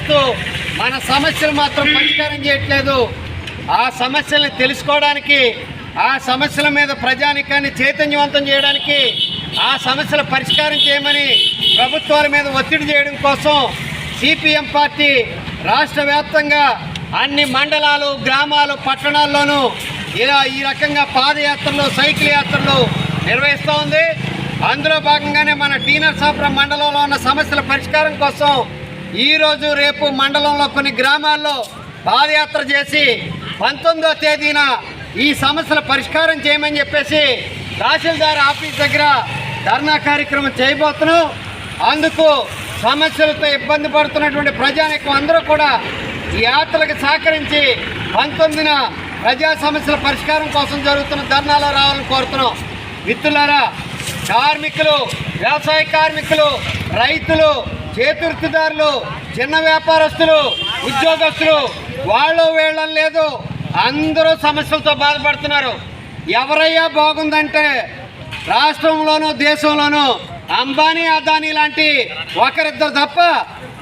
వ్యవహరిస్తూ మన సమస్యలు మాత్రం పరిష్కారం చేయట్లేదు. ఆ సమస్యల్ని తెలుసుకోవడానికి ఆ సమస్యల మీద ప్రజానికాన్ని చైతన్యవంతం చేయడానికి ఆ సమస్యల పరిష్కారం చేయమని ప్రభుత్వాల మీద ఒత్తిడి చేయడం కోసం సిపిఎం పార్టీ రాష్ట్ర వ్యాప్తంగా అన్ని మండలాలు గ్రామాలు పట్టణాల్లోనూ ఇలా ఈ రకంగా పాదయాత్రలు సైకిల్ యాత్రలు నిర్వహిస్తూ ఉంది. అందులో భాగంగానే మన టీనర్ సాపురం మండలంలో ఉన్న సమస్యల పరిష్కారం కోసం ఈరోజు రేపు మండలంలో కొన్ని గ్రామాల్లో పాదయాత్ర చేసి పంతొమ్మిదో తేదీన ఈ సమస్యల పరిష్కారం చేయమని చెప్పేసి తహసీల్దార్ ఆఫీస్ దగ్గర ధర్నా కార్యక్రమం చేయబోతున్నాం. అందుకు సమస్యలతో ఇబ్బంది పడుతున్నటువంటి ప్రజానికం అందరూ కూడా ఈ యాత్రలకు సహకరించి పంతొమ్మిదిన ప్రజా సమస్యల పరిష్కారం కోసం జరుగుతున్న ధర్నాలో రావాలని కోరుతున్నాం. మిత్రులారా కార్మికులు వ్యవసాయ కార్మికులు రైతులు చేతుర్తిదారులు చిన్న వ్యాపారస్తులు ఉద్యోగస్తులు వాళ్ళు వీళ్ళని లేదు అందరూ సమస్యలతో బాధపడుతున్నారు. ఎవరయ్యా బాగుందంటే రాష్ట్రంలోనూ దేశంలోనూ అంబానీ అదానీ లాంటి ఒకరిద్దరు తప్ప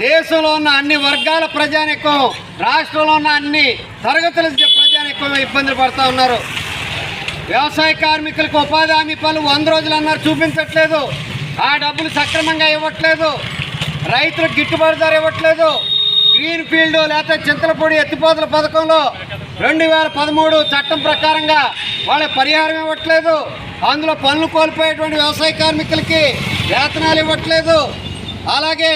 దేశంలో ఉన్న అన్ని వర్గాల ప్రజానికం రాష్ట్రంలో ఉన్న అన్ని తరగతుల ప్రజానికం ఇబ్బందులు పడుతూ ఉన్నారు. వ్యవసాయ కార్మికులకు ఉపాధి హామీ పనులు వంద రోజులు అన్నారు చూపించట్లేదు. ఆ డబ్బులు సక్రమంగా ఇవ్వట్లేదు. రైతులకు గిట్టుబాటు ధర ఇవ్వట్లేదు. గ్రీన్ ఫీల్డ్ లేకపోతే చింతలపూడి ఎత్తిపోతల పథకంలో రెండు వేల పదమూడు చట్టం ప్రకారంగా వాళ్ళ పరిహారం ఇవ్వట్లేదు. అందులో పనులు కోల్పోయేటువంటి వ్యవసాయ కార్మికులకి వేతనాలు ఇవ్వట్లేదు. అలాగే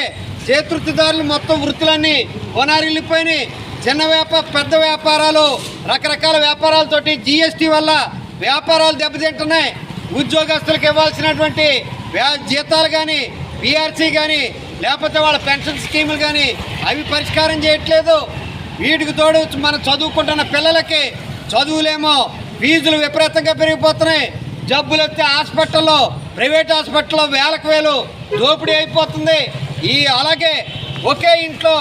చేతృత్తిదారులు మొత్తం వృత్తులన్నీ కొనారిల్లిపోయినాయి చిన్న వ్యాపార పెద్ద వ్యాపారాలు రకరకాల వ్యాపారాలతోటి జిఎస్టీ వల్ల వ్యాపారాలు దెబ్బతింటున్నాయి. ఉద్యోగస్తులకు ఇవ్వాల్సినటువంటి జీతాలు కానీ పిఆర్సీ కానీ లేకపోతే వాళ్ళ పెన్షన్ స్కీములు కానీ అవి పరిష్కారం చేయట్లేదు. వీటికి తోడు మనం చదువుకుంటున్న పిల్లలకి చదువులేమో ఫీజులు విపరీతంగా పెరిగిపోతున్నాయి. జబ్బులు వస్తే హాస్పిటల్లో ప్రైవేట్ హాస్పిటల్లో వేలకు వేలు దోపిడీ అయిపోతుంది. ఈ అలాగే ఒకే ఇంట్లో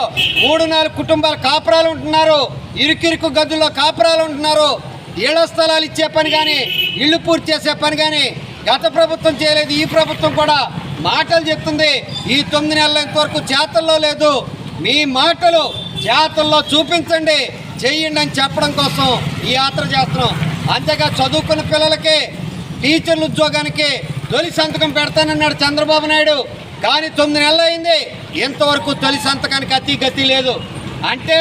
మూడు నాలుగు కుటుంబాల కాపురాలు ఉంటున్నారు. ఇరుకిరుకు గదుల్లో కాపురాలు ఉంటున్నారు. ఇళ్ళ స్థలాలు ఇచ్చే పని కానీ ఇళ్ళు పూర్తి చేసే పని కానీ గత ప్రభుత్వం చేయలేదు. ఈ ప్రభుత్వం కూడా మాటలు చెప్తుంది. ఈ తొమ్మిది నెలల ఇంతవరకు చేతల్లో లేదు. మీ మాటలు చేతల్లో చూపించండి. చెయ్యండి అని చెప్పడం కోసం ఈ యాత్ర చేస్తున్నాం. అంతేగా చదువుకున్న పిల్లలకి టీచర్ల ఉద్యోగానికి తొలి సంతకం పెడతానన్నాడు చంద్రబాబు నాయుడు. కానీ తొమ్మిది నెలలు అయింది. ఇంతవరకు తొలి సంతకానికి అతి గతి లేదు. అంటే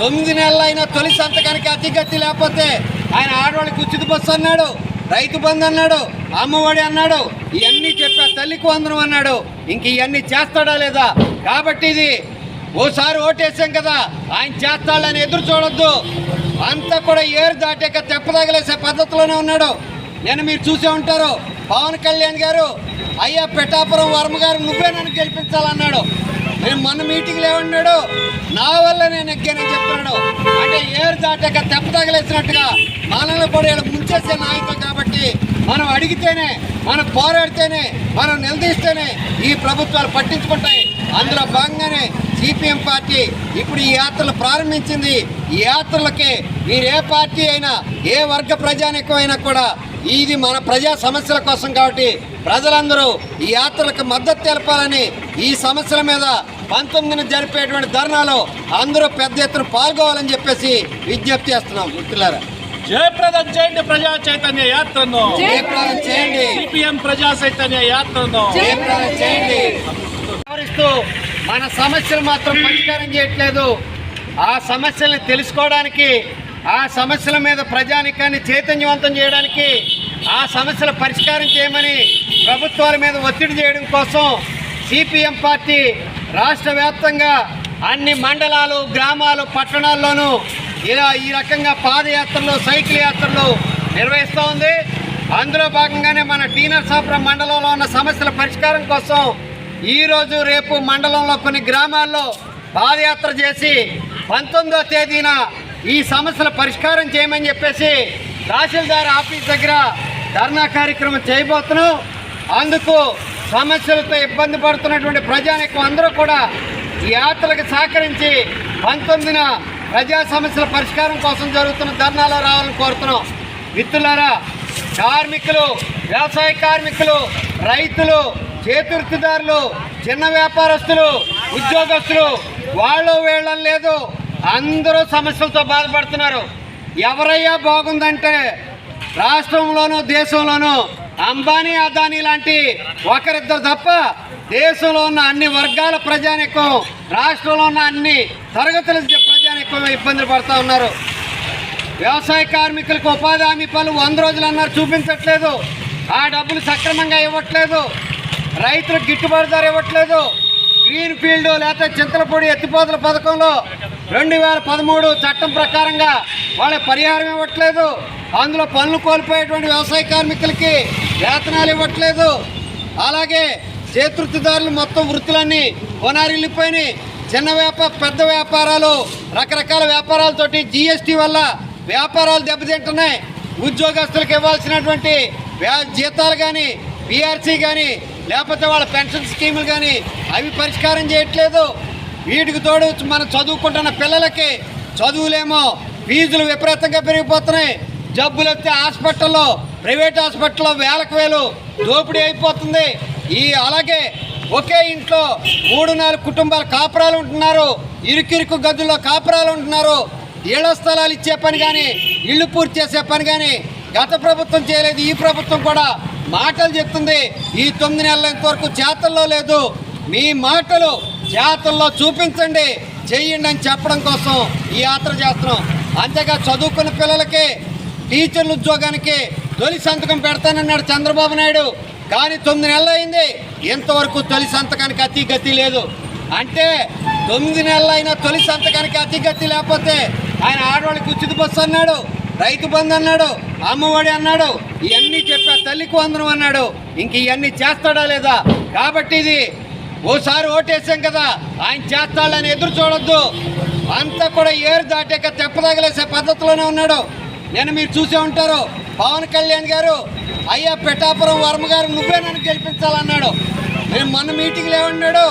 తొమ్మిది నెలలు అయినా తొలి సంతకానికి అతి గతి లేకపోతే ఆయన ఆడవాళ్ళకి ఉచిత బస్సు అన్నాడు. రైతు బంధు అన్నాడు అమ్మఒడి అన్నాడు ఇవన్నీ చెప్పా తల్లికి వందనం అన్నాడు. ఇంక ఇవన్నీ చేస్తాడా లేదా? కాబట్టి ఇది ఓసారి ఓటేసాం కదా ఆయన చేస్తాడని ఎదురు చూడొద్దు. అంతా కూడా ఏరు దాటాక తెప్పదగలేసే పద్ధతిలోనే ఉన్నాడు. నేను మీరు చూసే ఉంటారు పవన్ కళ్యాణ్ గారు అయ్యా పెటాపురం వర్మ గారు నువ్వే నన్ను గెలిపించాలన్నాడు. నేను మన మీటింగ్లో ఏమన్నాడు? నా వల్ల నేను ఎక్కానని చెప్తున్నాడు. అంటే ఏరు దాటాక తెప్ప తగలేసినట్టుగా మనల్ని కూడా వీళ్ళ ముంచేసే నాయకులు కాబట్టి మనం అడిగితేనే మనం పోరాడితేనే మనం నిలదీస్తేనే ఈ ప్రభుత్వాలు పట్టించుకుంటాయి. అందులో భాగంగానే సిపిఎం పార్టీ ఇప్పుడు ఈ యాత్రలు ప్రారంభించింది. ఈ యాత్రలకి మీరు ఏ పార్టీ అయినా ఏ వర్గ ప్రజానికమైనా కూడా ఇది మన ప్రజా సమస్యల కోసం కాబట్టి ప్రజలందరూ ఈ యాత్రలకు మద్దతు తెలపాలని ఈ సమస్యల మీద పంతొమ్మిదిన జరిపేటువంటి ధర్నాలో అందరూ పెద్ద ఎత్తున పాల్గొవాలని చెప్పేసి విజ్ఞప్తి చేస్తున్నాం. మిత్రులారా జయప్రదం చేయండి ప్రజా చైతన్య యాత్రను. జయప్రదం చేయండి. సిపిఎం ప్రజా చైతన్య యాత్రను. జయప్రదం చేయండి. మన సమస్యలు మాత్రం పరిష్కారం చేయట్లేదు. ఆ సమస్యల్ని తెలుసుకోవడానికి ఆ సమస్యల మీద ప్రజానికాన్ని చైతన్యవంతం చేయడానికి ఆ సమస్యల పరిష్కారం చేయమని ప్రభుత్వాల మీద ఒత్తిడి చేయడం కోసం సిపిఎం పార్టీ రాష్ట్ర వ్యాప్తంగా అన్ని మండలాలు గ్రామాలు పట్టణాల్లోనూ ఇలా ఈ రకంగా పాదయాత్రలు సైకిల్ యాత్రలు నిర్వహిస్తూ ఉంది. అందులో భాగంగానే మన టీనర్సాపురం మండలంలో ఉన్న సమస్యల పరిష్కారం కోసం ఈరోజు రేపు మండలంలో కొన్ని గ్రామాల్లో పాదయాత్ర చేసి పంతొమ్మిదో తేదీన ఈ సమస్యల పరిష్కారం చేయమని చెప్పేసి తహసీల్దార్ ఆఫీస్ దగ్గర ధర్నా కార్యక్రమం చేయబోతున్నాం. అందుకు సమస్యలతో ఇబ్బంది పడుతున్నటువంటి ప్రజానికం అందరూ కూడా ఈ యాత్రలకు సహకరించి పంతొమ్మిదిన ప్రజా సమస్యల పరిష్కారం కోసం జరుగుతున్న ధర్నాలో రావాలని కోరుతున్నాం. మిత్రులారా కార్మికులు వ్యవసాయ కార్మికులు రైతులు చేతుర్తిదారులు చిన్న వ్యాపారస్తులు ఉద్యోగస్తులు వాళ్ళు వెళ్ళడం లేదు. అందరూ సమస్యలతో బాధపడుతున్నారు. ఎవరయ్యా బాగుందంటే రాష్ట్రంలోనూ దేశంలోనూ అంబానీ అదానీ లాంటి ఒకరిద్దరు తప్ప దేశంలో ఉన్న అన్ని వర్గాల ప్రజానికం రాష్ట్రంలో ఉన్న అన్ని తరగతుల ప్రజానికం ఇబ్బందులు పడుతూ ఉన్నారు. వ్యవసాయ కార్మికులకు ఉపాధి హామీ పనులు వంద రోజులు అన్నారు చూపించట్లేదు. ఆ డబ్బులు సక్రమంగా ఇవ్వట్లేదు. రైతులకు గిట్టుబాటు ధర ఇవ్వట్లేదు. గ్రీన్ ఫీల్డ్ లేకపోతే చింతలపూడి ఎత్తిపోతల పథకంలో రెండు వేల పదమూడు చట్టం ప్రకారంగా వాళ్ళ పరిహారం ఇవ్వట్లేదు. అందులో పనులు కోల్పోయేటువంటి వ్యవసాయ కార్మికులకి వేతనాలు ఇవ్వట్లేదు. అలాగే చేతృత్తిదారులు మొత్తం వృత్తులన్నీ కొనారిల్లిపోయినాయి చిన్న వ్యాపార పెద్ద వ్యాపారాలు రకరకాల వ్యాపారాలతోటి జిఎస్టీ వల్ల వ్యాపారాలు దెబ్బతింటున్నాయి. ఉద్యోగస్తులకు ఇవ్వాల్సినటువంటి జీతాలు కానీ పిఆర్సీ కానీ లేకపోతే వాళ్ళ పెన్షన్ స్కీములు కానీ అవి పరిష్కారం చేయట్లేదు. వీటికి తోడు మనం చదువుకుంటున్న పిల్లలకి చదువులేమో ఫీజులు విపరీతంగా పెరిగిపోతున్నాయి. జబ్బులు వస్తే హాస్పిటల్లో ప్రైవేట్ హాస్పిటల్లో వేలకు వేలు దోపిడీ అయిపోతుంది. ఈ అలాగే ఒకే ఇంట్లో మూడు నాలుగు కుటుంబాలు కాపురాలు ఉంటున్నారు. ఇరుకిరుకు గదుల్లో కాపురాలు ఉంటున్నారు. ఇళ్ళ స్థలాలు ఇచ్చే పని కానీ ఇళ్ళు పూర్తి చేసే పని కానీ గత ప్రభుత్వం చేయలేదు. ఈ ప్రభుత్వం కూడా మాటలు చెప్తుంది. ఈ తొమ్మిది నెలల ఇంతవరకు చేతల్లో లేదు. మీ మాటలు చేతల్లో చూపించండి. చెయ్యండి అని చెప్పడం కోసం ఈ యాత్ర చేస్తున్నాం. అంతేగా చదువుకున్న పిల్లలకి టీచర్ల ఉద్యోగానికి తొలి సంతకం పెడతానన్నాడు చంద్రబాబు నాయుడు. కానీ తొమ్మిది నెలలు అయింది. ఇంతవరకు తొలి సంతకానికి అతి గతి లేదు. అంటే తొమ్మిది నెలలు అయినా తొలి సంతకానికి అతి గతి లేకపోతే ఆయన ఆడవాళ్ళకి ఉచిత బస్సు అన్నాడు. రైతు బంధు అన్నాడు అమ్మఒడి అన్నాడు ఇవన్నీ చెప్పా తల్లికి వందనం అన్నాడు. ఇంక ఇవన్నీ చేస్తాడా లేదా? కాబట్టి ఇది ఓసారి ఓటేసాం కదా ఆయన చేస్తాడని ఎదురు చూడొద్దు. అంతా కూడా ఏరు దాటాక తెప్పదగలేసే పద్ధతిలోనే ఉన్నాడు. నేను మీరు చూసే ఉంటారు పవన్ కళ్యాణ్ గారు అయ్యా పిఠాపురం వర్మ గారు నువ్వే నన్ను గెలిపించాలన్నాడు. నేను మన మీటింగ్లో ఏమన్నాడు?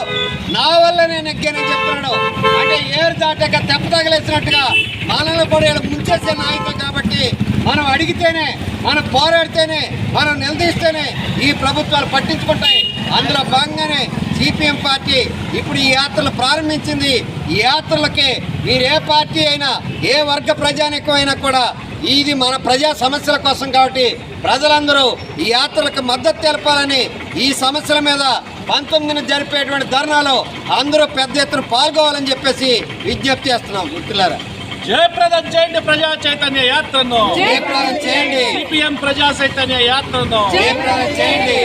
నా వల్ల నేను ఎక్కానని చెప్తున్నాడు. అంటే ఏరు దాటాక తెప్ప తగలేసినట్టుగా మనల్ని కూడా ఇలా ముంచేసే నాయకులు కాబట్టి మనం అడిగితేనే మనం పోరాడితేనే మనం నిలదీస్తేనే ఈ ప్రభుత్వాలు పట్టించుకుంటాయి. అందులో భాగంగానే సిపిఎం పార్టీ ఇప్పుడు ఈ యాత్రలు ప్రారంభించింది. ఈ యాత్రలకి మీరు ఏ పార్టీ అయినా ఏ వర్గ ప్రజానికమైనా కూడా ఇది మన ప్రజా సమస్యల కోసం కాబట్టి ప్రజలందరూ ఈ యాత్రలకు మద్దతు తెలపాలని ఈ సమస్యల మీద పంతొమ్మిదిన జరిపేటువంటి ధర్నాలో అందరూ పెద్ద ఎత్తున పాల్గొవాలని చెప్పేసి విజ్ఞప్తి చేస్తున్నాం. మిత్రులారా జయప్రదం చేయండి ప్రజా చైతన్య యాత్రను. జయప్రదం చేయండి. సిపిఎం ప్రజా చైతన్య యాత్రను. జయప్రదం చేయండి.